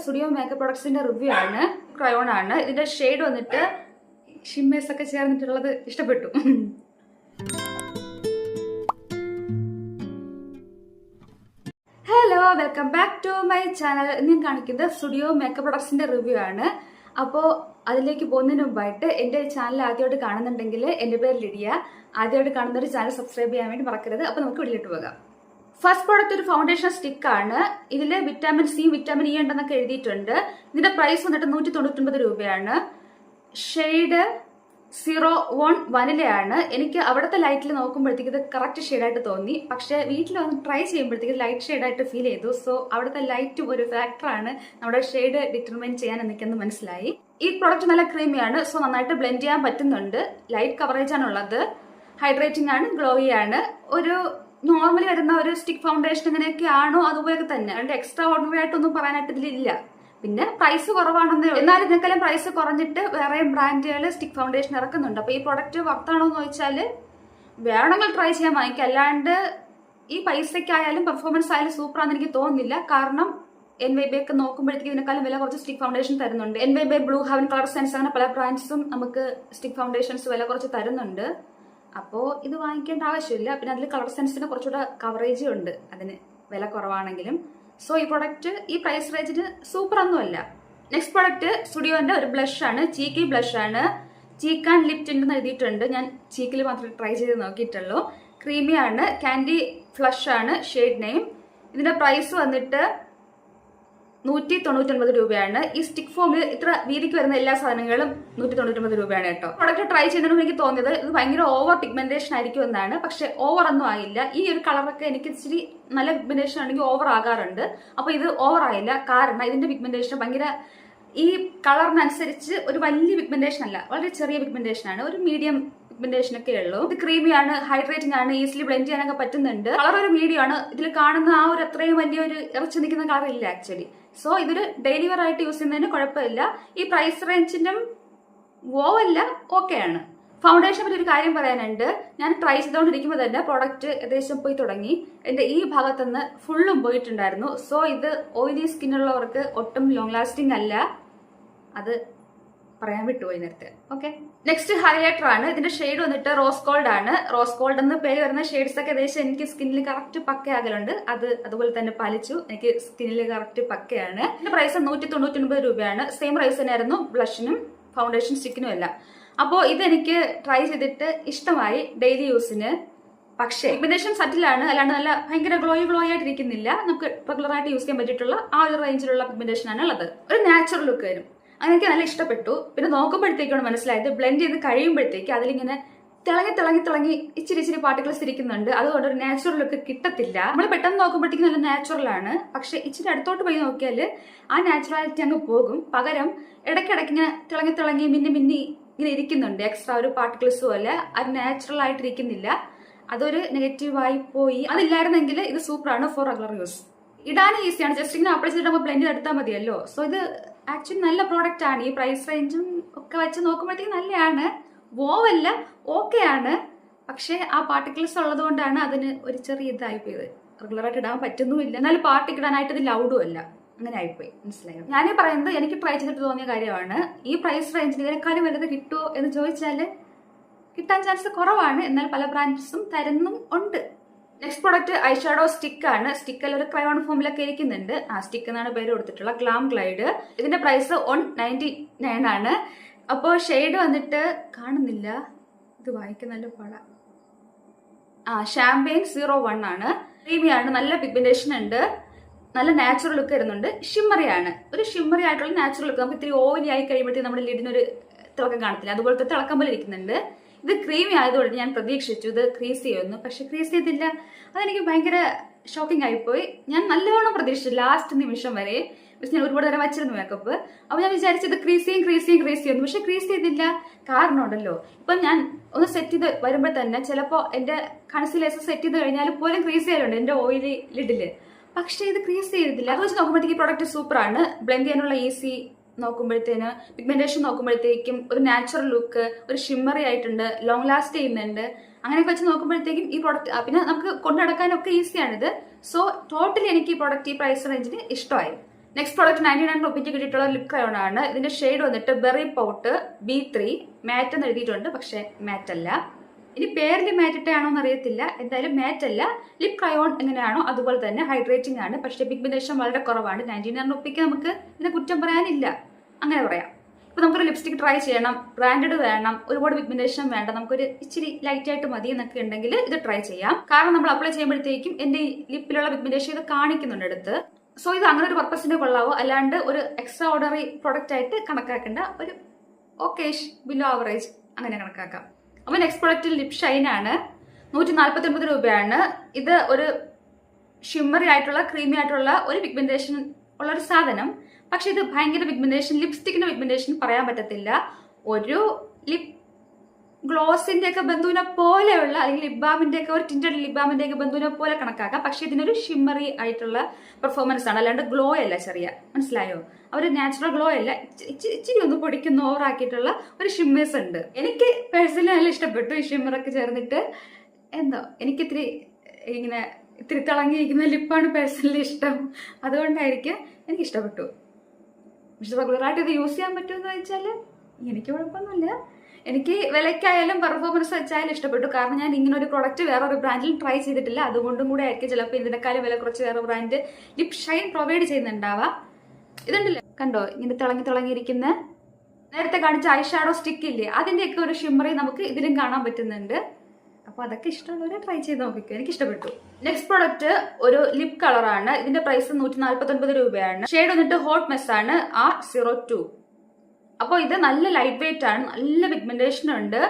Studio makeup പ്രൊഡക്ട്സിന്റെ review ആണ് crayon ആണ്. ഇതിന്റെ ഷെയ്ഡ് വന്നിട്ട് ഷിമ്മേഴ്സ് ഒക്കെ ചേർന്നിട്ടുള്ളത് ഇഷ്ടപ്പെട്ടു. Hello welcome back to my channel ഞാൻ കാണിക്കുന്നത് സ്റ്റുഡിയോ മേക്കപ്പ് പ്രൊഡക്ട്സിന്റെ റിവ്യൂ ആണ്. അപ്പോൾ അതിലേക്ക് പോകുന്നതിന് മുമ്പായിട്ട് എന്റെ ചാനൽ ആദ്യമായിട്ട് കാണുന്നുണ്ടെങ്കിൽ എന്റെ പേര് ലിഡിയ. ആദ്യമായിട്ട് കാണുന്ന ഒരു ചാനൽ സബ്സ്ക്രൈബ് ചെയ്യാൻ വേണ്ടി മറക്കരുത്. അപ്പോൾ നമുക്ക് വീട്ടിലിട്ട് പോകാം. ഫസ്റ്റ് പ്രോഡക്റ്റ് ഒരു ഫൗണ്ടേഷൻ സ്റ്റിക്ക് ആണ്. ഇതിൽ വിറ്റാമിൻ സി വിറ്റാമിൻ ഇ ഉണ്ടെന്നൊക്കെ എഴുതിയിട്ടുണ്ട്. ഇതിന്റെ പ്രൈസ് വന്നിട്ട് നൂറ്റി തൊണ്ണൂറ്റൊമ്പത് രൂപയാണ്. ഷെയ്ഡ് സീറോ വൺ വനിലയാണ്. എനിക്ക് അവിടുത്തെ ലൈറ്റിൽ നോക്കുമ്പോഴത്തേക്ക് ഇത് കറക്റ്റ് ഷെയ്ഡായിട്ട് തോന്നി. പക്ഷേ വീട്ടിൽ വന്ന് ട്രൈ ചെയ്യുമ്പോഴത്തേക്ക് ലൈറ്റ് ഷെയ്ഡായിട്ട് ഫീൽ ചെയ്തു. സോ അവിടുത്തെ ലൈറ്റും ഒരു ഫാക്ടറാണ് നമ്മുടെ ഷെയ്ഡ് ഡിറ്റർമൈൻ ചെയ്യാൻ എനിക്കെന്ന് മനസ്സിലായി. ഈ പ്രോഡക്റ്റ് നല്ല ക്രീമിയാണ് സോ നന്നായിട്ട് ബ്ലെൻഡ് ചെയ്യാൻ പറ്റുന്നുണ്ട്. ലൈറ്റ് കവറേജ് ആണുള്ളത്. ഹൈഡ്രേറ്റിംഗ് ആണ് ഗ്ലോയി ആണ്. ഒരു നോർമലി വരുന്ന ഒരു സ്റ്റിക്ക് ഫൗണ്ടേഷൻ ഇങ്ങനെയൊക്കെ ആണോ അതുപോലെയൊക്കെ തന്നെ. അതിന്റെ എക്സ്ട്രാ ഓർഡിനറി ആയിട്ടൊന്നും പറയാനായിട്ട് ഇതിലില്ല പിന്നെ പ്രൈസ് കുറവാണെന്ന് എന്നാൽ ഇതിനേക്കാളും പ്രൈസ് കുറഞ്ഞിട്ട് വേറെ ബ്രാൻഡുകൾ സ്റ്റിക്ക് ഫൗണ്ടേഷൻ ഇറക്കുന്നുണ്ട്. അപ്പൊ ഈ പ്രൊഡക്റ്റ് വർത്താണോ എന്ന് ചോദിച്ചാൽ വേണമെങ്കിൽ ട്രൈ ചെയ്യാൻ വാങ്ങിക്കാം. അല്ലാണ്ട് ഈ പൈസയ്ക്കായാലും പെർഫോമൻസ് ആയാലും സൂപ്പറാന്ന് എനിക്ക് തോന്നുന്നില്ല. കാരണം എൻ വൈ ബി ഒക്കെ നോക്കുമ്പോഴത്തേക്ക് ഇതിനേക്കാളും വില കുറച്ച് സ്റ്റിക്ക് ഫൗണ്ടേഷൻ തരുന്നുണ്ട്. N Y Bae Blue Heaven Color Sense അങ്ങനെ പല ബ്രാൻഡ്സും നമുക്ക് സ്റ്റിക്ക് ഫൗണ്ടേഷൻസ് വില കുറച്ച് തരുന്നുണ്ട്. അപ്പോൾ ഇത് വാങ്ങിക്കേണ്ട ആവശ്യമില്ല. പിന്നെ അതിൽ കളർ സെൻസിന് കുറച്ചുകൂടെ കവറേജ് ഉണ്ട്. അതിന് വില കുറവാണെങ്കിലും. സോ ഈ പ്രൊഡക്റ്റ് ഈ പ്രൈസ് റേഞ്ചിന് സൂപ്പർ ഒന്നുമല്ല. നെക്സ്റ്റ് പ്രൊഡക്റ്റ് സ്റ്റുഡിയോന്റെ ഒരു ബ്ലഷ് ആണ്. ചീക്കി ബ്ലഷ് ആണ്. ചീക്ക് ആൻഡ് ലിപ് ടിന്റ് എഴുതിയിട്ടുണ്ട്. ഞാൻ ചീക്കിൽ മാത്രമേ ട്രൈ ചെയ്ത് നോക്കിയിട്ടുള്ളൂ. ക്രീമിയാണ് കാൻഡി ഫ്ലഷ് ആണ്. ഷെയ്ഡ് നെയിം ഇതിന്റെ പ്രൈസ് വന്നിട്ട് നൂറ്റി തൊണ്ണൂറ്റൊൻപത് രൂപയാണ്. ഈ സ്റ്റിക്ക് ഫോമിൽ ഇത്ര വീതിക്ക് വരുന്ന എല്ലാ സാധനങ്ങളും നൂറ്റി തൊണ്ണൂറ്റൊൻപത് രൂപയാണ് കേട്ടോ. പ്രൊഡക്റ്റ് ട്രൈ ചെയ്യുന്നതിന് എനിക്ക് തോന്നിയത് ഇത് ഭയങ്കര ഓവർ പിഗ്മെന്റേഷൻ ആയിരിക്കും എന്നാണ്. പക്ഷെ ഓവർ ഒന്നും ആയില്ല. ഈ ഒരു കളറൊക്കെ എനിക്ക് ഇച്ചിരി നല്ല പിഗ്മെന്റേഷൻ ആണെങ്കിൽ ഓവർ ആകാറുണ്ട്. അപ്പൊ ഇത് ഓവർ ആയില്ല. കാരണം ഇതിന്റെ പിഗ്മെന്റേഷൻ ഭയങ്കര ഈ കളറിനനുസരിച്ച് ഒരു വലിയ പിഗ്മെന്റേഷൻ അല്ല. വളരെ ചെറിയ പിഗ്മെന്റേഷൻ ആണ്. ഒരു മീഡിയം പിഗ്മെന്റേഷൻ ഒക്കെ ഉള്ളൂ. ഇത് ക്രീമിയാണ് ഹൈഡ്രേറ്റിംഗ് ആണ് ഈസിലി ബ്ലെൻഡ് ചെയ്യാനൊക്കെ പറ്റുന്നുണ്ട്. കളർ ഒരു മീഡിയം ആണ്. ഇതിൽ കാണുന്ന ആ ഒരു അത്രയും വലിയ ഒരു ഇറച്ചു നിൽക്കുന്ന കളർ ഇല്ല ആക്ച്വലി സോ ഇതൊരു ഡെയിലി വെയർ ആയിട്ട് യൂസ് ചെയ്യുന്നതിന് കുഴപ്പമില്ല. ഈ പ്രൈസ് റേഞ്ചിന്റെ ഓവല്ല ഓക്കെ ആണ്. ഫൗണ്ടേഷൻ പറ്റി ഒരു കാര്യം പറയാനുണ്ട്. ഞാൻ ട്രൈ ചെയ്തുകൊണ്ടിരിക്കുമ്പോൾ തന്നെ പ്രോഡക്റ്റ് ഏകദേശം പോയി തുടങ്ങി. എന്റെ ഈ ഭാഗത്തുനിന്ന് ഫുള്ളും പോയിട്ടുണ്ടായിരുന്നു. സോ ഇത് ഓയിലി സ്കിന്നുള്ളവർക്ക് ഒട്ടും ലോങ് ലാസ്റ്റിംഗ് അല്ല. അത് പറയാൻ വിട്ടുപോയി നേരത്തെ. ഓക്കെ നെക്സ്റ്റ് ഹൈലൈറ്റർ ആണ്. ഇതിന്റെ ഷെയ്ഡ് വന്നിട്ട് റോസ് ഗോൾഡ് ആണ്. റോസ് ഗോൾഡ് എന്ന് പേര് വരുന്ന ഷെയ്ഡ്സ് ഒക്കെ ഏകദേശം എനിക്ക് സ്കിന്നിൽ കറക്റ്റ് പക്കയാകലുണ്ട് അത് അതുപോലെ തന്നെ പാലിച്ചു. എനിക്ക് സ്കിന്നിൽ കറക്റ്റ് പക്കയാണ്. ഇതിന്റെ പ്രൈസ് നൂറ്റി തൊണ്ണൂറ്റി ഒൻപത് രൂപയാണ്. സെയിം പ്രൈസ് തന്നെയായിരുന്നു ബ്ലഷിനും ഫൗണ്ടേഷൻ സ്റ്റിക്കിനും എല്ലാം. അപ്പോൾ ഇതെനിക്ക് ട്രൈ ചെയ്തിട്ട് ഇഷ്ടമായി ഡെയിലി യൂസിന് പക്ഷേ പിഗ്മെന്റേഷൻ സറ്റിലാണ് അല്ലാണ്ട് നല്ല ഭയങ്കര ഗ്ലോയി ഗ്ലോയി ആയിട്ടിരിക്കുന്നില്ല. നമുക്ക് റെഗുലർ ആയിട്ട് യൂസ് ചെയ്യാൻ പറ്റിയിട്ടുള്ള ആ ഒരു റേഞ്ചിലുള്ള പിഗ്മെന്റേഷൻ ആണ് ഉള്ളത്. ഒരു നാച്ചുറൽ ലുക്ക് വരും. അതെനിക്ക് നല്ല ഇഷ്ടപ്പെട്ടു. പിന്നെ നോക്കുമ്പോഴത്തേക്കാണ് മനസ്സിലായത് ബ്ലെൻഡ് ചെയ്ത് കഴിയുമ്പോഴത്തേക്ക് അതിലിങ്ങനെ തിളങ്ങി തിളങ്ങി തിളങ്ങി ഇച്ചിരി ഇച്ചിരി പാർട്ടിക്കിൾസ് ഇരിക്കുന്നുണ്ട്. അതുകൊണ്ട് ഒരു നാച്ചുറൽ ലുക്ക് കിട്ടത്തില്ല. നമ്മൾ പെട്ടെന്ന് നോക്കുമ്പോഴത്തേക്കും നല്ല നാച്ചുറൽ ആണ്. പക്ഷെ ഇച്ചിരി അടുത്തോട്ട് പോയി നോക്കിയാൽ ആ നാച്ചുറാലിറ്റി അങ്ങ് പോകും. പകരം ഇടയ്ക്കിടയ്ക്ക് ഇങ്ങനെ തിളങ്ങി തിളങ്ങി മിന്നി മിന്നി ഇങ്ങനെ ഇരിക്കുന്നുണ്ട്. എക്സ്ട്രാ ഒരു പാർട്ടിക്കിൾസ് പോലെ. അത് നാച്ചുറൽ ആയിട്ടിരിക്കുന്നില്ല അതൊരു നെഗറ്റീവായി പോയി. അതില്ലായിരുന്നെങ്കിൽ ഇത് സൂപ്പറാണ് ഫോർ റെഗുലർ യൂസ് ഇടാനും ഈസിയാണ് ജസ്റ്റ് ഇങ്ങനെ അപ്ലൈ ചെയ്തിട്ട് ബ്ലെൻഡ് ചെയ്തെടുത്താൽ മതിയല്ലോ. സോ ഇത് ആക്ച്വലി നല്ല പ്രോഡക്റ്റ് ആണ്. ഈ പ്രൈസ് റേഞ്ചും ഒക്കെ വെച്ച് നോക്കുമ്പോഴത്തേക്ക് നല്ലതാണ് വോവല്ല ഓക്കെ ആണ്. പക്ഷേ ആ പാർട്ടിക്കിൾസ് ഉള്ളത് കൊണ്ടാണ് അതിന് ഒരു ചെറിയ ഇതായി പോയത്. റെഗുലറായിട്ട് ഇടാൻ പറ്റുന്നുമില്ല. എന്നാലും പാർട്ടിക്ക് ഇടാനായിട്ട് ഇത് ലൗഡും അല്ല. അങ്ങനെ ആയിപ്പോയി. മനസ്സിലായോ? ഞാനീ പറയുന്നത് എനിക്ക് ട്രൈ ചെയ്തിട്ട് തോന്നിയ കാര്യമാണ്. ഈ പ്രൈസ് റേഞ്ചിൽ ഇതിനേക്കാളും വലുത് കിട്ടുമോ എന്ന് ചോദിച്ചാൽ കിട്ടാൻ ചാൻസ് കുറവാണ്. എന്നാൽ പല ബ്രാൻഡ്സും തരുന്നും ഉണ്ട്. നെക്സ്റ്റ് പ്രോഡക്റ്റ് ഐഷാഡോ സ്റ്റിക്ക് ആണ്. സ്റ്റിക്കിൽ ഒരു ക്രയോൺ ഫോമിലൊക്കെ ഇരിക്കുന്നുണ്ട്. ആ സ്റ്റിക്ക് എന്നാണ് പേര് കൊടുത്തിട്ടുള്ള ഗ്ലാം ഗ്ലൈഡ് ഇതിന്റെ പ്രൈസ് വൺ നയന്റി നയൻ ആണ്. അപ്പോൾ ഷെയ്ഡ് വന്നിട്ട് കാണുന്നില്ല. ഇത് വായിക്കുന്ന നല്ല പാടാ. ആ ഷാമ്പെയിൻ സീറോ വൺ ആണ്. ക്രീമിയാണ് നല്ല പിഗ്മെന്റേഷൻ ഉണ്ട്. നല്ല നാച്ചുറൽ ലുക്ക് വരുന്നുണ്ട്. ഷിമ്മറി ആണ്. ഒരു ഷിമ്മറി ആയിട്ടുള്ള നാച്ചുറൽ ലുക്ക് നമുക്ക് ഇത്തിരി ഓവലി ആയി കഴിയുമ്പോഴത്തേക്ക് നമ്മുടെ ലിഡിനൊരു തിളക്കം കാണത്തില്ല. അതുപോലത്തെ തിളക്കം പോലെ ഇരിക്കുന്നുണ്ട്. ഇത് ക്രീമി ആയതുകൊണ്ട് ഞാൻ പ്രതീക്ഷിച്ചു. ഇത് ക്രീസ് ചെയ്യുമെന്ന് പക്ഷെ ക്രീസ് ചെയ്തില്ല അതെനിക്ക് ഭയങ്കര ഷോക്കിംഗ് ആയിപ്പോയി. ഞാൻ നല്ലവണ്ണം പ്രതീക്ഷിച്ചു ലാസ്റ്റ് നിമിഷം വരെ. പക്ഷെ ഞാൻ ഒരുപാട് നേരം വച്ചിരുന്നു മേക്കപ്പ് അപ്പൊ ഞാൻ വിചാരിച്ചത് ക്രീസ് ചെയ്യും ക്രീസ് ചെയ്യും ക്രീസ് ചെയ്യുന്നു പക്ഷെ ക്രീസ് ചെയ്തില്ല കാരണം ഉണ്ടല്ലോ. ഇപ്പൊ ഞാൻ ഒന്ന് സെറ്റ് ചെയ്ത് വരുമ്പോൾ തന്നെ ചിലപ്പോ എന്റെ കൺസിലേഴ്സ് സെറ്റ് ചെയ്ത് കഴിഞ്ഞാൽ പോലും ക്രീസ് ചെയ്യാറുണ്ട് എന്റെ ഓയിലി ലിഡിൽ പക്ഷെ ഇത് ക്രീസ് ചെയ്തില്ല അത് വെച്ച് നോക്കുമ്പോഴത്തേക്ക് ഈ പ്രോഡക്റ്റ് സൂപ്പറാണ് ബ്ലെൻഡ് ചെയ്യാനുള്ള ഈസി നോക്കുമ്പോഴത്തേന് പിഗ്മെന്റേഷൻ നോക്കുമ്പോഴത്തേക്കും ഒരു നാച്ചുറൽ ലുക്ക് ഒരു ഷിമ്മറി ആയിട്ടുണ്ട് ലോങ് ലാസ്റ്റ് ചെയ്യുന്നുണ്ട്. അങ്ങനെയൊക്കെ വെച്ച് നോക്കുമ്പോഴത്തേക്കും ഈ പ്രോഡക്റ്റ് പിന്നെ നമുക്ക് കൊണ്ടു നടക്കാനൊക്കെ ഈസിയാണിത് സോ ടോട്ടലി എനിക്ക് ഈ പ്രോഡക്റ്റ് ഈ പ്രൈസ് റേഞ്ചിന് ഇഷ്ടമായി. നെക്സ്റ്റ് പ്രോഡക്റ്റ് നയന്റി നയൻ റുപ്പിക്ക് കിട്ടിയിട്ടുള്ള ലിപ് ക്രയോൺ ആണ്. ഇതിന്റെ ഷെയ്ഡ് വന്നിട്ട് berry pout B three matte എന്ന് എഴുതിയിട്ടുണ്ട് പക്ഷേ മാറ്റ് അല്ല. ഇനി പേരിൽ മാറ്റ് ഇട്ടാണോ എന്ന് അറിയത്തില്ല എന്തായാലും മാറ്റ് അല്ല ലിപ് ക്രയോൺ എങ്ങനെയാണോ അതുപോലെ തന്നെ ഹൈഡ്രേറ്റിംഗ് ആണ്. പക്ഷേ പിഗ്മെന്റേഷൻ വളരെ കുറവാണ്. നയന്റി നയൻ റുപ്പിക്ക് നമുക്ക് ഇതിനെ കുറ്റം പറയാനില്ല. അങ്ങനെ പറയാം. ഇപ്പൊ നമുക്കൊരു ലിപ്സ്റ്റിക് ട്രൈ ചെയ്യണം. ബ്രാൻഡഡ് വേണം. ഒരുപാട് പിഗ്മെന്റേഷൻ വേണ്ട. നമുക്കൊരു ഇച്ചിരി ലൈറ്റ് ആയിട്ട് മതി എന്നൊക്കെ ഉണ്ടെങ്കിൽ ഇത് ട്രൈ ചെയ്യാം. കാരണം നമ്മൾ അപ്ലൈ ചെയ്യുമ്പോഴത്തേക്കും എന്റെ ഈ ലിപ്പിലുള്ള പിഗ്മെന്റേഷൻ ഇത് കാണിക്കുന്നുണ്ട് അടുത്ത്. സോ ഇത് അങ്ങനെ ഒരു പർപ്പസിന് കൊള്ളാവോ? അല്ലാണ്ട് ഒരു എക്സ്ട്രാ ഓർഡറി പ്രൊഡക്റ്റ് ആയിട്ട് കണക്കാക്കേണ്ട ഒരു ഓക്കേഷ് ബിലോ ആവറേജ് അങ്ങനെ കണക്കാക്കാം. അപ്പോൾ നെക്സ്റ്റ് പ്രൊഡക്റ്റ് ലിപ് ഷൈൻ ആണ്. നൂറ്റി നാൽപ്പത്തി ഒൻപത് രൂപയാണ്. ഇത് ഒരു ഷിമ്മറി ആയിട്ടുള്ള ക്രീമി ആയിട്ടുള്ള ഒരു പിഗ്മെന്റേഷൻ ഉള്ള ഒരു സാധനം. പക്ഷെ ഇത് ഭയങ്കര പിഗ്മെന്റേഷൻ ലിപ്സ്റ്റിക്കിന്റെ പിഗ്മെന്റേഷൻ പറയാൻ പറ്റത്തില്ല. ഒരു ലിപ് ഗ്ലോസിന്റെ ഒക്കെ ബന്ധുവിനെ പോലെയുള്ള അല്ലെങ്കിൽ ലിബാമിന്റെ ഒക്കെ ഒരു ടിന്റഡ് ലിബാമിന്റെ ഒക്കെ ബന്ധുവിനെ പോലെ കണക്കാക്കാം. പക്ഷെ ഇതിനൊരു ഷിമ്മറി ആയിട്ടുള്ള പെർഫോമൻസ് ആണ്. അല്ലാണ്ട് ഗ്ലോ അല്ല ചെറിയ. മനസ്സിലായോ? അവർ നാച്ചുറൽ ഗ്ലോ അല്ല. ഇച്ചി- ഇച്ചി- ഇച്ചിരി ഒന്ന് പൊടിക്കുന്ന ഓവറാക്കിയിട്ടുള്ള ഒരു ഷിമ്മേഴ്സ് ഉണ്ട്. എനിക്ക് പേഴ്സണലി നല്ല ഇഷ്ടപ്പെട്ടു ഈ ഷിമ്മറൊക്കെ ചേർന്നിട്ട്. എന്തോ എനിക്കിത്തിരി ഇങ്ങനെ ഇത്തിരി തിളങ്ങിയിരിക്കുന്ന ലിപ്പാണ് പേഴ്സണലി ഇഷ്ടം. അതുകൊണ്ടായിരിക്കും എനിക്ക് ഇഷ്ടപ്പെട്ടു പക്ഷെ റെഗുലറായിട്ട് ഇത് യൂസ് ചെയ്യാൻ പറ്റുമെന്ന് വെച്ചാൽ എനിക്ക് കുഴപ്പമൊന്നുമില്ല. എനിക്ക് വിലയ്ക്കായാലും പെർഫോമൻസ് വെച്ചായാലും ഇഷ്ടപ്പെട്ടു. കാരണം ഞാൻ ഇങ്ങനെ ഒരു പ്രൊഡക്റ്റ് വേറൊരു ബ്രാൻഡിൽ ട്രൈ ചെയ്തിട്ടില്ല. അതുകൊണ്ടും കൂടെ ആയിരിക്കും ചിലപ്പോൾ ഇതിനേക്കാളും വില കുറച്ച് വേറെ ബ്രാൻഡ് ലിപ് ഷൈൻ പ്രൊവൈഡ് ചെയ്യുന്നുണ്ടാവാം. ഇതുണ്ടല്ലോ. കണ്ടോ? ഇങ്ങനെ തിളങ്ങി തിളങ്ങിയിരിക്കുന്ന നേരത്തെ കാണിച്ച ഐ ഷാഡോ സ്റ്റിക്ക് ഇല്ലേ? അതിന്റെയൊക്കെ ഒരു ഷിമ്മറി നമുക്ക് ഇതിലും കാണാൻ പറ്റുന്നുണ്ട്. അപ്പോൾ അതൊക്കെ ഇഷ്ടമുള്ളവരെ ട്രൈ ചെയ്ത് നോക്കിക്കോ. എനിക്ക് ഇഷ്ടപ്പെട്ടു നെക്സ്റ്റ് പ്രോഡക്റ്റ് ഒരു ലിപ് കളറാണ് ഇതിന്റെ പ്രൈസ് നൂറ്റി നാല്പത്തി ഒൻപത് രൂപയാണ്. ഷെയ്ഡ് വന്നിട്ട് ഹോട്ട് മെസ് ആണ്. ആർ സീറോ ടു അപ്പോൾ ഇത് നല്ല ലൈറ്റ് വെയിറ്റ് ആണ്. നല്ല പിഗ്മെന്റേഷൻ ഉണ്ട്.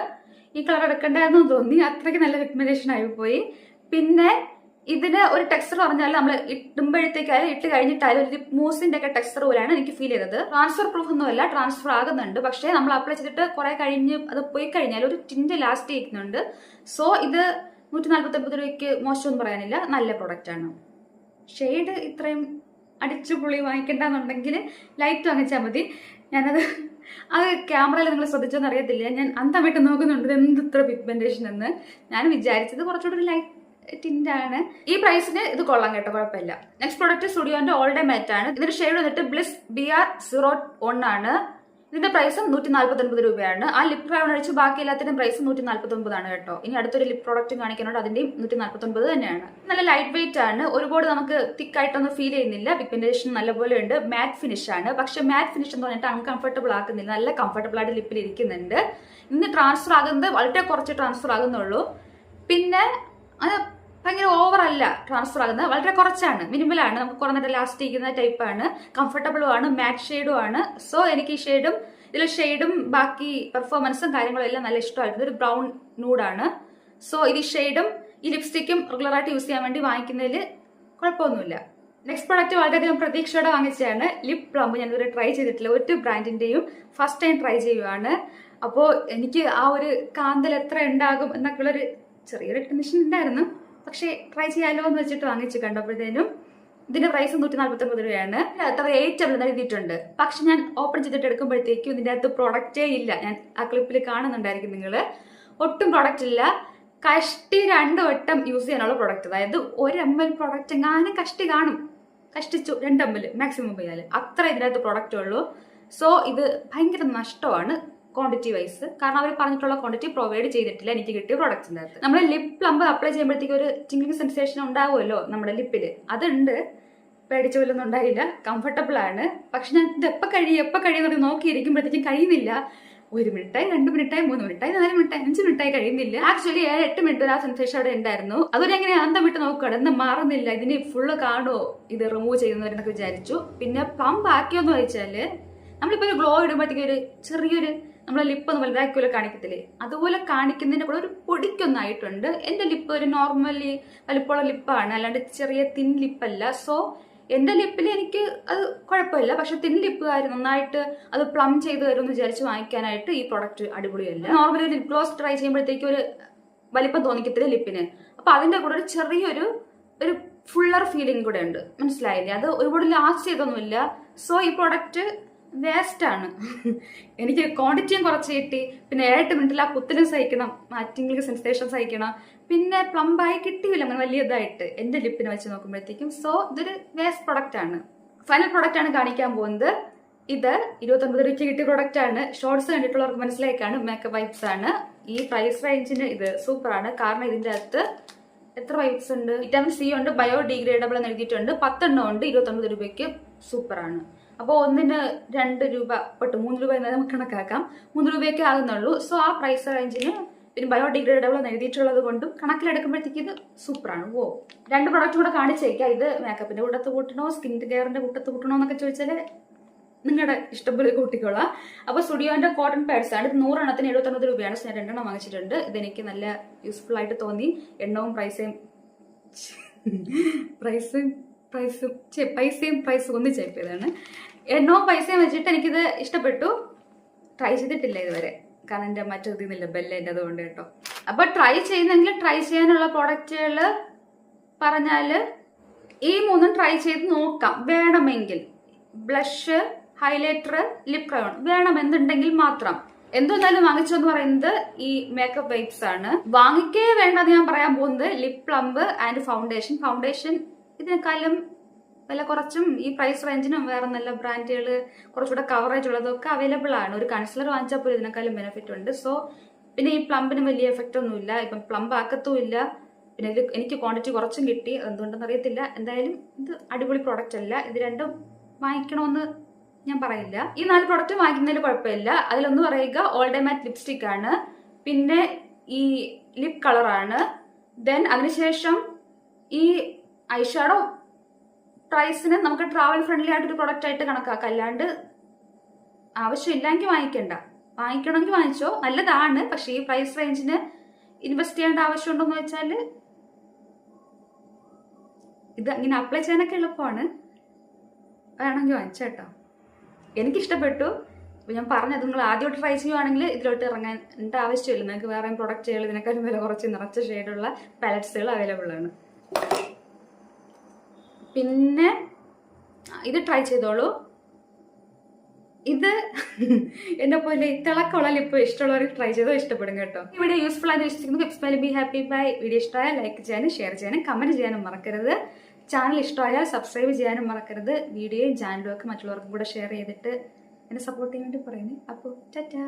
ഈ കളർ എടുക്കണ്ടായിരുന്നു തോന്നി. അത്രയ്ക്ക് നല്ല പിഗ്മെന്റേഷൻ ആയിപ്പോയി പിന്നെ ഇതിന് ഒരു ടെക്സ്ചർ പറഞ്ഞാൽ നമ്മൾ ഇടുമ്പോഴത്തേക്കായാലും ഇട്ട് കഴിഞ്ഞിട്ടായാലും ഒരു മൂസിന്റെ ഒക്കെ ടെക്സ്ചർ പോലെയാണ് എനിക്ക് ഫീൽ ചെയ്തത്. ട്രാൻസ്ഫർ പ്രൂഫ് ഒന്നുമല്ല ട്രാൻസ്ഫർ ആകുന്നുണ്ട്. പക്ഷേ നമ്മൾ അപ്ലൈ ചെയ്തിട്ട് കുറെ കഴിഞ്ഞ് അത് പോയി കഴിഞ്ഞാൽ ഒരു ടിന്റ് ലാസ്റ്റ് ചെയ്യുന്നുണ്ട് സോ ഇത് നൂറ്റി നാൽപ്പത്തൊമ്പത് രൂപയ്ക്ക് മോശമൊന്നും പറയാനില്ല. നല്ല പ്രൊഡക്റ്റ് ആണ്. ഷെയ്ഡ് ഇത്രയും അടിച്ചു പുളി വാങ്ങിക്കണ്ടെന്നുണ്ടെങ്കിൽ ലൈറ്റ് വാങ്ങിച്ചാൽ മതി. ഞാനത് അത് ക്യാമറയിൽ നിങ്ങൾ ശ്രദ്ധിച്ചോന്ന് അറിയത്തില്ല. ഞാൻ അന്തമായിട്ട് നോക്കുന്നുണ്ട് എന്ത് ഇത്ര പിഗ്മെന്റേഷൻ എന്ന്. ഞാൻ വിചാരിച്ചത് കുറച്ചുകൂടി ഒരു ലൈറ്റ് ടിന്റ് ആണ്. ഈ പ്രൈസിന് ഇത് കൊള്ളാം കേട്ടോ കുഴപ്പമില്ല. നെക്സ്റ്റ് പ്രോഡക്റ്റ് സ്റ്റുഡിയോന്റെ ഓൾഡേ മാറ്റ് ആണ്. ഇതിന്റെ ഷെയ്ഡ് വന്നിട്ട് bliss B R zero one ആണ്. ഇതിന്റെ പ്രൈസ് നൂറ്റി നാല്പത്തി ഒൻപത് രൂപയാണ്. ആ ലിപ് ക്രൗൺ അടിച്ച് ബാക്കി എല്ലാത്തിനും പ്രൈസ് നൂറ്റി നാല്പത്തി ഒൻപതാണ് കേട്ടോ. ഇനി അടുത്തൊരു ലിപ് പ്രോഡക്റ്റും കാണിക്കാനുണ്ട് അതിന്റെയും നൂറ്റി നാല്പത്തി ഒൻപത് തന്നെയാണ്. നല്ല ലൈറ്റ് വെയിറ്റ് ആണ്. ഒരുപാട് നമുക്ക് തിക്ക് ആയിട്ടൊന്നും ഫീൽ ചെയ്യുന്നില്ല. പിഗ്മെന്റേഷൻ നല്ലപോലെ ഉണ്ട്. മാറ്റ് ഫിനിഷ് ആണ്. പക്ഷെ മാറ്റ് ഫിനിഷ് എന്ന് പറഞ്ഞിട്ട് അൺകംഫർട്ടബിൾ ആക്കുന്നില്ല. നല്ല കംഫർട്ടബിൾ ആയിട്ട് ലിപ്പിൽ ഇരിക്കുന്നുണ്ട്. ഇന്ന് ട്രാൻസ്ഫർ ആകുന്നത് വളരെ കുറച്ച് ട്രാൻസ്ഫർ ആകുന്നുള്ളൂ. പിന്നെ അത് ഭയങ്കര ഓവറല്ല ട്രാൻസ്ഫർ ആകുന്നത്. വളരെ കുറച്ചാണ്. മിനിമലാണ് നമുക്ക് കുറേ നേരം ലാസ്റ്റ് ചെയ്യുന്ന ടൈപ്പാണ് കംഫർട്ടബിളും ആണ്. മാറ്റ് ഷെയ്ഡും ആണ്. സോ എനിക്ക് ഈ ഷെയ്ഡും ഇതിൽ ഷെയ്ഡും ബാക്കി പെർഫോമൻസും കാര്യങ്ങളും എല്ലാം നല്ല ഇഷ്ടമായിരുന്നു ഒരു ബ്രൗൺ നൂഡാണ് സോ ഇത് ഷെയ്ഡും ഈ ലിപ്സ്റ്റിക്കും റെഗുലറായിട്ട് യൂസ് ചെയ്യാൻ വേണ്ടി വാങ്ങിക്കുന്നതിൽ കുഴപ്പമൊന്നുമില്ല. നെക്സ്റ്റ് പ്രോഡക്റ്റ് വളരെയധികം പ്രതീക്ഷയോടെ വാങ്ങിച്ചതാണ്. ലിപ് പ്ലംബ് ഞാൻ ഇതുവരെ ട്രൈ ചെയ്തിട്ടില്ല. ഒരു ബ്രാൻഡിന്റെയും ഫസ്റ്റ് ടൈം ട്രൈ ചെയ്യുവാണ്. അപ്പോൾ എനിക്ക് ആ ഒരു കാന്തൽ എത്ര ഉണ്ടാകും എന്നൊക്കെയുള്ളൊരു ചെറിയൊരു ടെൻഷൻ ഉണ്ടായിരുന്നു. പക്ഷേ ട്രൈ ചെയ്യാലോ എന്ന് വെച്ചിട്ട് വാങ്ങിച്ചു കണ്ടപ്പോഴത്തേനും ഇതിന്റെ പ്രൈസ് നൂറ്റി നാൽപ്പത്തി ഒമ്പത് രൂപയാണ് അത്ര ഏറ്റവും എന്ന് എഴുതിയിട്ടുണ്ട് പക്ഷെ ഞാൻ ഓപ്പൺ ചെയ്തിട്ട് എടുക്കുമ്പോഴത്തേക്കും ഇതിന്റെ അകത്ത് പ്രൊഡക്റ്റേ ഇല്ല. ഞാൻ ആ ക്ലിപ്പിൽ കാണുന്നുണ്ടായിരിക്കും നിങ്ങൾ ഒട്ടും പ്രൊഡക്റ്റ് ഇല്ല. കഷ്ടി രണ്ട് വട്ടം യൂസ് ചെയ്യാനുള്ള പ്രൊഡക്റ്റ് അതായത് ഒരു എം എൽ പ്രൊഡക്റ്റ് എങ്ങാനും കഷ്ടി കാണും. കഷ്ടിച്ചു രണ്ട് എം എൽ മാക്സിമം പോയാൽ അത്ര ഇതിനകത്ത് പ്രൊഡക്റ്റ് ഉള്ളൂ. സോ ഇത് ഭയങ്കര നഷ്ടമാണ്. ക്വാണ്ടിറ്റി വൈസ് കാരണം അവർ പറഞ്ഞിട്ടുള്ള ക്വാണ്ടിറ്റി പ്രൊവൈഡ് ചെയ്തിട്ടില്ല എനിക്ക് കിട്ടിയ പ്രൊഡക്റ്റിന്റെ അകത്ത്. നമ്മൾ ലിപ് പ്ലംബ് അപ്ലൈ ചെയ്യുമ്പോഴത്തേക്ക് ഒരു ചിങ്കിങ് സെൻസേഷൻ ഉണ്ടാവുമല്ലോ നമ്മുടെ ലിപ്പിൽ അതുണ്ട്. പേടിച്ച പോലൊന്നും ഉണ്ടായില്ല. കംഫർട്ടബിൾ ആണ്. പക്ഷെ ഞാൻ ഇത് എപ്പോൾ കഴിയും എപ്പോൾ കഴിയുന്നത് നോക്കിയിരിക്കുമ്പോഴത്തേക്കും കഴിയുന്നില്ല. ഒരു മിനിറ്റായി രണ്ട് മിനിറ്റായി മൂന്ന് മിനിറ്റായി നാല് മിനിറ്റായി അഞ്ച് മിനിറ്റായി കഴിയുന്നില്ല. ആക്ച്വലി ഏഴ് എട്ട് മിനിറ്റ് വരെ ആ സെൻസേഷൻ അവിടെ ഉണ്ടായിരുന്നു. അതൊരു എങ്ങനെ അന്തം വിട്ട് നോക്കുകയാണ് എന്ന് മാറുന്നില്ല. ഇതിന് ഫുള്ള് കാണുമോ ഇത് റിമൂവ് ചെയ്യുന്നവരെന്നൊക്കെ വിചാരിച്ചു. പിന്നെ പ്ലംബ് ആക്കിയോന്ന് വെച്ചാൽ നമ്മളിപ്പോൾ ഒരു ഗ്ലോ ഇടുമ്പോഴത്തേക്കും ഒരു ചെറിയൊരു നമ്മളെ ലിപ്പ് നമ്മൾ വലുതാക്കിയല്ലോ കാണിക്കത്തില്ലേ? അതുപോലെ കാണിക്കുന്നതിന്റെ കൂടെ ഒരു പൊടിക്കൊന്നായിട്ടുണ്ട്. എന്റെ ലിപ്പ് ഒരു നോർമലി വലിപ്പമുള്ള ലിപ്പാണ് അല്ലാണ്ട് ചെറിയ തിൻ ലിപ്പല്ല സോ എന്റെ ലിപ്പിൽ എനിക്ക് അത് കുഴപ്പമില്ല. പക്ഷെ തിൻ ലിപ്പുകാർ നന്നായിട്ട് അത് പ്ലം ചെയ്ത് തരുമെന്ന് വിചാരിച്ച് വാങ്ങിക്കാനായിട്ട് ഈ പ്രൊഡക്റ്റ് അടിപൊളിയല്ല. നോർമലി ലിപ് ഗ്ലോസ് ട്രൈ ചെയ്യുമ്പോഴത്തേക്ക് ഒരു വലിപ്പം തോന്നിക്കത്തില്ല ലിപ്പിന് അപ്പൊ അതിന്റെ കൂടെ ഒരു ചെറിയൊരു ഒരു ഫുള്ളർ ഫീലിംഗ് കൂടെ ഉണ്ട്. മനസ്സിലായില്ലേ? അത് ഒരുപാട് ലാസ്റ്റ് ചെയ്തൊന്നുമില്ല. സോ ഈ പ്രൊഡക്റ്റ് വേസ്റ്റ് ആണ്. എനിക്ക് ക്വാണ്ടിറ്റിയും കുറച്ച് കിട്ടി. പിന്നെ ഏഴെട്ട് മിനിറ്റിൽ ആ കുത്തലും സഹിക്കണം. Matting sensation സഹിക്കണം. പിന്നെ പ്ലംബായി കിട്ടിയില്ല. അങ്ങനെ വലിയ ഇതായിട്ട്. എന്റെ ലിപ്പിനെ വെച്ച് നോക്കുമ്പോഴത്തേക്കും. സോ ഇതൊരു വേസ്റ്റ് പ്രൊഡക്റ്റ് ആണ്. ഫൈനൽ പ്രൊഡക്റ്റ് ആണ് കാണിക്കാൻ പോകുന്നത്. ഇത് ഇരുപത്തൊമ്പത് രൂപയ്ക്ക് കിട്ടിയ പ്രൊഡക്റ്റ് ആണ്. ഷോർട്സ് കണ്ടിട്ടുള്ളവർക്ക് മനസ്സിലാക്കാണ് മേക്കപ്പ് വൈപ്സ് ആണ്. ഈ പ്രൈസ് റേഞ്ചിന് ഇത് സൂപ്പർ ആണ്. കാരണം ഇതിന്റെ അകത്ത് എത്ര വൈപ്സ് ഉണ്ട്? വിറ്റാമിൻ സി ഉണ്ട്. ബയോഡിഗ്രേഡബിൾ എന്ന് എഴുതിയിട്ടുണ്ട്. പത്തെണ്ണം ഉണ്ട്. ഇരുപത്തൊമ്പത് രൂപയ്ക്ക് സൂപ്പർ ആണ്. അപ്പോൾ ഒന്നിന് രണ്ട് രൂപ പെട്ട്. മൂന്ന് രൂപ എന്നാലും നമുക്ക് കണക്കാക്കാം. മൂന്ന് രൂപയൊക്കെ ആകുന്നുള്ളൂ. സോ ആ പ്രൈസ് റേഞ്ചിന് പിന്നെ ബയോഡിഗ്രേഡബിൾ എന്ന് എഴുതിയിട്ടുള്ളത് കൊണ്ടും കണക്കിലെടുക്കുമ്പോഴത്തേക്ക് ഇത് സൂപ്പറാണ് ഓ രണ്ട് പ്രൊഡക്റ്റ് കൂടെ കാണിച്ചേക്കാം ഇത് മേക്കപ്പിന്റെ കൂട്ടത്ത് കൂട്ടണോ സ്കിൻ കെയറിന്റെ കൂട്ടത്ത് കൂട്ടണോ എന്നൊക്കെ ചോദിച്ചാൽ നിങ്ങളുടെ ഇഷ്ടംപോലെ കൂട്ടിക്കോളാം. അപ്പൊ സ്റ്റുഡിയോന്റെ കോട്ടൺ പാഡ്സ് ആണ്. ഇത് നൂറെണ്ണത്തിന് എഴുപത്തൊമ്പത് രൂപയാണ്. ഞാൻ രണ്ടെണ്ണം വാങ്ങിച്ചിട്ടുണ്ട്. ഇതെനിക്ക് നല്ല യൂസ്ഫുൾ ആയിട്ട് തോന്നി. എണ്ണവും പ്രൈസയും പ്രൈസും പ്രൈസും ഛെ, പൈസയും പ്രൈസും ഒന്നിച്ചേപ്പിയതാണ് എണ്ണവും പൈസയും വെച്ചിട്ട് എനിക്കിത് ഇഷ്ടപ്പെട്ടു. ട്രൈ ചെയ്തിട്ടില്ല ഇതുവരെ. കാരണം എന്റെ മറ്റു ഇതിന്നില്ല ബെല്ലേന്റെ അതുകൊണ്ട് കേട്ടോ. അപ്പൊ ട്രൈ ചെയ്യുന്നെങ്കിൽ ട്രൈ ചെയ്യാനുള്ള പ്രോഡക്റ്റുകൾ പറഞ്ഞാൽ ഈ മൂന്നും ട്രൈ ചെയ്ത് നോക്കാം. വേണമെങ്കിൽ ബ്ലഷ് ഹൈലൈറ്റർ ലിപ് ക്രയോൺ വേണമെന്നുണ്ടെങ്കിൽ മാത്രം. എന്തോന്നാലും വാങ്ങിച്ചു എന്ന് പറയുന്നത് ഈ മേക്കപ്പ് വൈപ്സ് ആണ്. വാങ്ങിക്കേ വേണ്ടെന്ന് ഞാൻ പറയാൻ പോകുന്നത് lip plump and foundation foundation ഇതിനേക്കാളും വില കുറച്ചും ഈ പ്രൈസ് റേഞ്ചിനും വേറെ നല്ല ബ്രാൻഡുകൾ കുറച്ചുകൂടെ കവറേജ് ഉള്ളതൊക്കെ അവൈലബിൾ ആണ്. ഒരു കൺസിലർ വാങ്ങിച്ചാൽ പോലും ഇതിനേക്കാളും ബെനിഫിറ്റ് ഉണ്ട്. സോ പിന്നെ ഈ പ്ലംബിന് വലിയ എഫക്റ്റ് ഒന്നുമില്ല. ഇപ്പം പ്ലംബ് ആക്കത്തും ഇല്ല പിന്നെ ഇത് എനിക്ക് ക്വാണ്ടിറ്റി കുറച്ചും കിട്ടി. എന്തുകൊണ്ടെന്ന് അറിയത്തില്ല. എന്തായാലും ഇത് അടിപൊളി പ്രോഡക്റ്റ് അല്ല. ഇത് രണ്ടും വാങ്ങിക്കണമെന്ന് ഞാൻ പറയില്ല. ഈ നാല് പ്രോഡക്റ്റ് വാങ്ങിക്കുന്നതിൽ കുഴപ്പമില്ല. അതിലൊന്ന് പറയുക ഓൾ ഡേ മാറ്റ് ലിപ്സ്റ്റിക് ആണ്. പിന്നെ ഈ ലിപ് കളറാണ് ദെൻ അതിനുശേഷം ഈ ഐഷാഡോ പ്രൈസിന് നമുക്ക് ട്രാവൽ ഫ്രണ്ട്ലി ആയിട്ട് ഒരു പ്രൊഡക്റ്റ് ആയിട്ട് കണക്കാക്കാം. അല്ലാണ്ട് ആവശ്യമില്ലെങ്കിൽ വാങ്ങിക്കണ്ട. വാങ്ങിക്കണമെങ്കിൽ വാങ്ങിച്ചോ. നല്ലതാണ്. പക്ഷേ ഈ പ്രൈസ് റേഞ്ചിന് ഇൻവെസ്റ്റ് ചെയ്യേണ്ട ആവശ്യമുണ്ടോ എന്ന് വെച്ചാൽ ഇത് ഇങ്ങനെ അപ്ലൈ ചെയ്യാനൊക്കെ എളുപ്പമാണ്. വേണമെങ്കിൽ വാങ്ങിച്ചോ കേട്ടോ. എനിക്കിഷ്ടപ്പെട്ടു. അപ്പോൾ ഞാൻ പറഞ്ഞത് നിങ്ങൾ ആദ്യമായിട്ട് ട്രൈ ചെയ്യുവാണെങ്കിൽ ഇതിലോട്ട് ഇറങ്ങാൻ ആവശ്യമില്ല. നിങ്ങൾക്ക് വേറെ പ്രൊഡക്റ്റുകൾ ഇതിനേക്കാളും വില കുറച്ച് നിറച്ച ഷെയ്ഡുള്ള പാലറ്റ്സുകൾ അവൈലബിൾ ആണ്. പിന്നെ ഇത് ട്രൈ ചെയ്തോളൂ. ഇത് എന്നെ പോലെ തിളക്കമുള്ള ലിപ്പ് ഇഷ്ടമുള്ളവർ ട്രൈ ചെയ്തോ ഇഷ്ടപ്പെടും കേട്ടോ. ഇവിടെ യൂസ്ഫുൾ ആയി വിശ്വസിക്കുന്നു. എക്സ്പെലി ബി ഹാപ്പി ബൈ വീഡിയോ ഇഷ്ടമായാൽ ലൈക്ക് ചെയ്യാനും ഷെയർ ചെയ്യാനും കമന്റ് ചെയ്യാനും മറക്കരുത്. ചാനൽ ഇഷ്ടമായാൽ സബ്സ്ക്രൈബ് ചെയ്യാനും മറക്കരുത്. വീഡിയോയും ചാനലും ഒക്കെ മറ്റുള്ളവർക്കും കൂടെ ഷെയർ ചെയ്തിട്ട് എന്നെ സപ്പോർട്ട് ചെയ്യാൻ വേണ്ടി പറയുന്നത് അപ്പോൾ ടാറ്റാ